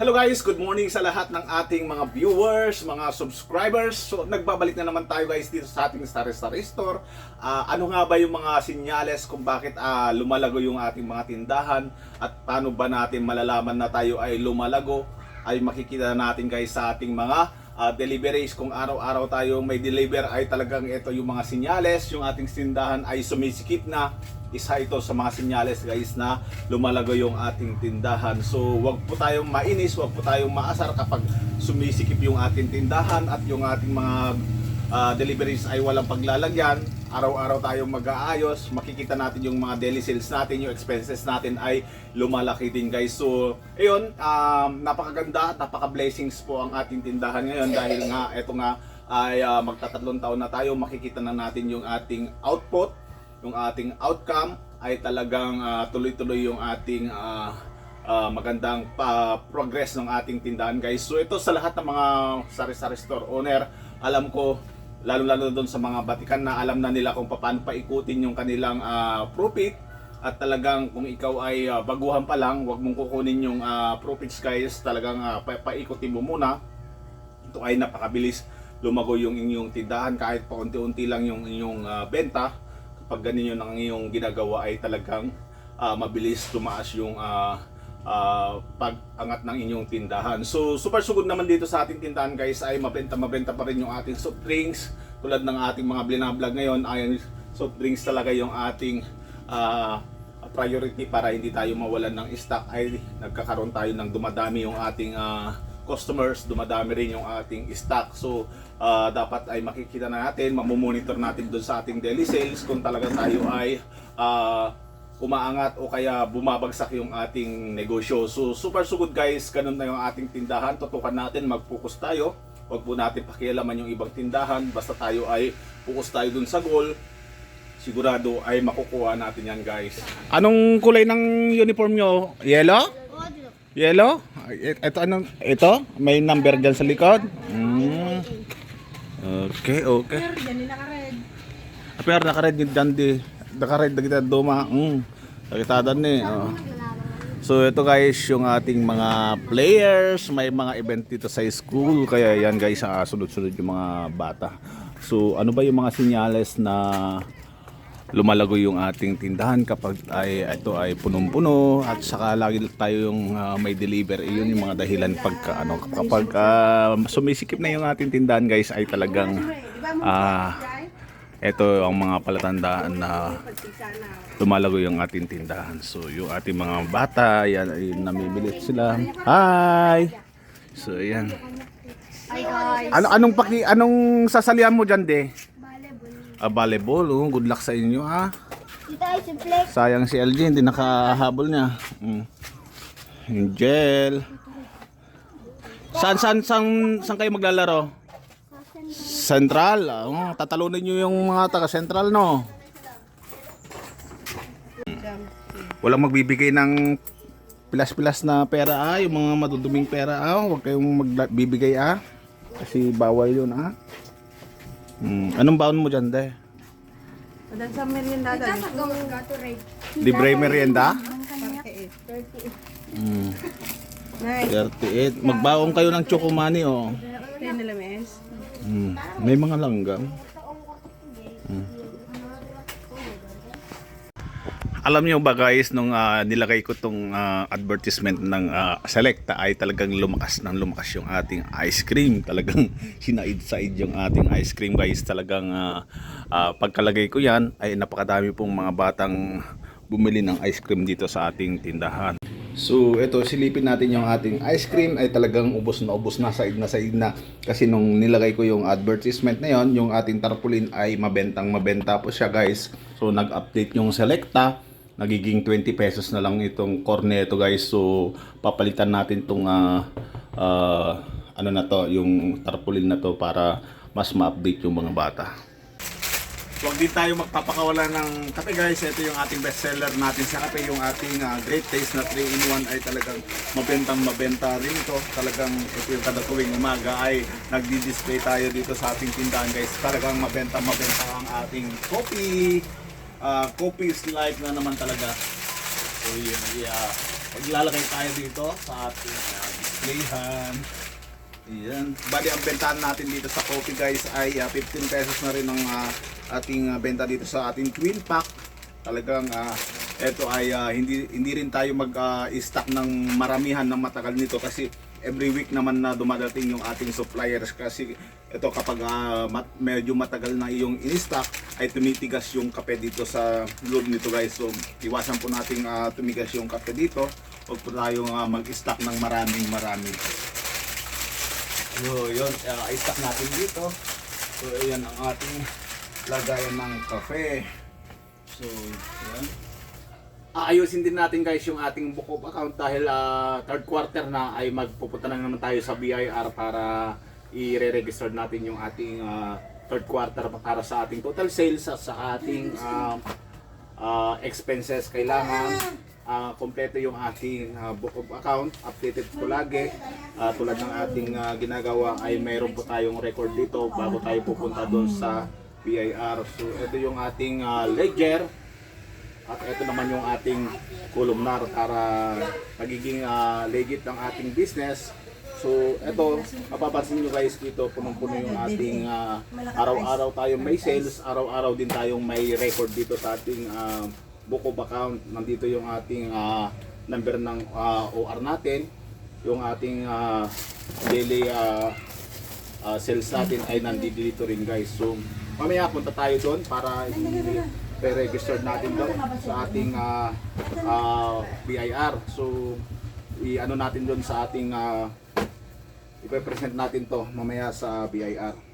Hello guys, good morning sa lahat ng ating mga viewers, mga subscribers. So nagbabalik na naman tayo guys dito sa ating Star Star Store. Ah, ano nga ba yung mga sinyales kung bakit ah, lumalago yung ating mga tindahan at paano ba natin malalaman na tayo ay lumalago? Ay makikita natin guys sa ating mga ah, deliveries kung araw-araw tayo may deliver ay talagang ito yung mga sinyales, yung ating tindahan ay sumisikip na isa ito sa mga sinyales guys na lumalago yung ating tindahan. So wag po tayong mainis, wag po tayong maasar kapag sumisikip yung ating tindahan at yung ating mga ah, deliveries ay walang paglalagyan. Araw-araw tayong mag-aayos, makikita natin yung mga daily sales natin, yung expenses natin ay lumalaki din guys. So, ayun, um, napakaganda, napaka-blessings po ang ating tindahan ngayon dahil nga, eto nga ay ah, magtatatlong taon na tayo, makikita na natin yung ating output yung ating outcome ay talagang ah, tuloy-tuloy yung ating ah, ah, magandang pa progress ng ating tindahan guys. So ito sa lahat ng mga sari-sari store owner, alam ko lalo-lalo doon sa mga batikan na alam na nila kung paano paikutin yung kanilang ah, profit at talagang kung ikaw ay ah, baguhan pa lang, wag mong kukunin yung ah, profits guys, talagang ah, pa- paikutin mo muna. Ito ay napakabilis. Lumago yung inyong tindahan kahit paunti-unti lang yung inyong ah, benta. Kapag ganun yun ang iyong ginagawa ay talagang ah, mabilis tumaas yung ah, ah, pag-angat ng inyong tindahan. So super sugod naman dito sa ating tindahan guys ay mabenta mabenta pa rin yung ating soft drinks tulad ng ating mga blinablog ngayon ay soft drinks talaga yung ating ah, priority para hindi tayo mawalan ng stock ay nagkakaroon tayo ng dumadami yung ating ah, customers, dumadami rin yung ating stock. So, ah, dapat ay makikita na natin, mamomonitor natin doon sa ating daily sales kung talaga tayo ay ah, umaangat o kaya bumabagsak yung ating negosyo. So, super sugod guys, ganun na yung ating tindahan. Tutukan natin, mag-focus tayo. Huwag po natin pakialaman yung ibang tindahan. Basta tayo ay focus tayo dun sa goal sigurado ay makukuha natin yan guys. Anong kulay ng uniform nyo? Yellow? Yellow? Ito anong ito? May number diyan sa likod. Mm. Okay, okay. Yan nila ka-red. Pero naka-red ni Dandy. Naka-red na kita duma. Mm. Nakita ni. Oh. So ito guys yung ating mga players, may mga event dito sa school kaya yan guys ah, sunod-sunod yung mga bata. So ano ba yung mga sinyales na lumalago yung ating tindahan kapag ay ito ay punong-puno at saka lagi tayo yung ah, may deliver iyon yung mga dahilan pagka ano kapag ah, sumisikip na yung ating tindahan guys ay talagang ah ito ang mga palatandaan na lumalago yung ating tindahan. So, yung ating mga bata, yan ay namimili sila. Hi! So, yan. Ano anong paki anong sasalihan mo diyan, De? Volleyball. Ah, volleyball. Oh. Good luck sa inyo, ah. Si Flex. Sayang si LG, hindi nakahabol niya. Mm. Yung gel. Saan, saan, saan, saan kayo maglalaro? Central. Ah, Oh, tatalunin niyo yung mga taga Central, no? Walang magbibigay ng pilas-pilas na pera ah, yung mga maduduming pera ah, huwag kayong magbibigay ah. Kasi bawal yun ah. Hmm. Anong baon mo dyan, de? Madan sa merienda dali. Gato red. Libre merienda? 38. Hmm. Nice. 38. Magbaon kayo ng chokomani oh. Yan nila Hmm. May mga langgam. Hmm. Alam niyo ba guys, nung ah, nilagay ko tong ah, advertisement ng ah, Selecta ay talagang lumakas ng lumakas yung ating ice cream. Talagang sinaid-side yung ating ice cream guys. Talagang ah, ah, pagkalagay ko yan ay napakadami pong mga batang bumili ng ice cream dito sa ating tindahan. So ito silipin natin yung ating ice cream ay talagang ubos na ubos na side na side na kasi nung nilagay ko yung advertisement na yon yung ating tarpaulin ay mabentang mabenta po siya guys. So nag-update yung Selecta nagiging 20 pesos na lang itong corneto guys. So papalitan natin tong ah, ah, ano na to yung tarpaulin na to para mas ma-update yung mga bata. Huwag din tayo magpapakawala ng kape guys. Ito yung ating bestseller natin sa kape. Yung ating ah, Great Taste na 3-in-1 ay talagang mabentang mabenta rin ito. Talagang ito yung kada tuwing umaga ay nagdi-display tayo dito sa ating tindahan guys. Talagang mabenta mabenta ang ating coffee. Ah, coffee is life na naman talaga. So yun, yeah. Maglalagay tayo dito sa ating uh, displayhan. Ayan. Bali, ang bentahan natin dito sa coffee guys ay ah, 15 pesos na rin ang ah, ating ah, benta dito sa ating twin pack. Talagang ah, ito ay ah, hindi hindi rin tayo mag-stock ng maramihan ng matagal nito kasi every week naman na dumadating yung ating suppliers kasi ito kapag ah, mat- medyo matagal na yung in-stock ay tumitigas yung kape dito sa loob nito guys. So iwasan po nating ah, tumigas yung kape dito. Huwag po tayong ah, mag-stock ng maraming marami. So, yun, uh, i-stock natin dito. So, ayan ang ating lagayan ng kape. So, yan. Aayusin din natin guys yung ating book of account dahil ah, third quarter na ay magpupunta na naman tayo sa BIR para i-re-register natin yung ating ah, third quarter para sa ating total sales at sa ating ah, ah, expenses kailangan ah, kompleto yung ating ah, book of account updated po lagi Ah, tulad ng ating ah, ginagawa ay mayroon po tayong record dito bago tayo pupunta doon sa BIR so ito yung ating ah, ledger at ito naman yung ating columnar para magiging ah, legit ng ating business. So, ito, mapapansin nyo guys dito, punong-puno yung ating ah, araw-araw tayong may sales, araw-araw din tayong may record dito sa ating ah, book of account. Nandito yung ating ah, number ng ah, OR natin, yung ating ah, daily ah, ah, sales natin ay nandito dito rin guys. So, mamaya punta tayo doon para i-register natin doon sa ating ah, ah, BIR. So, i-ano natin doon sa ating ah, ipe-present natin to mamaya sa BIR.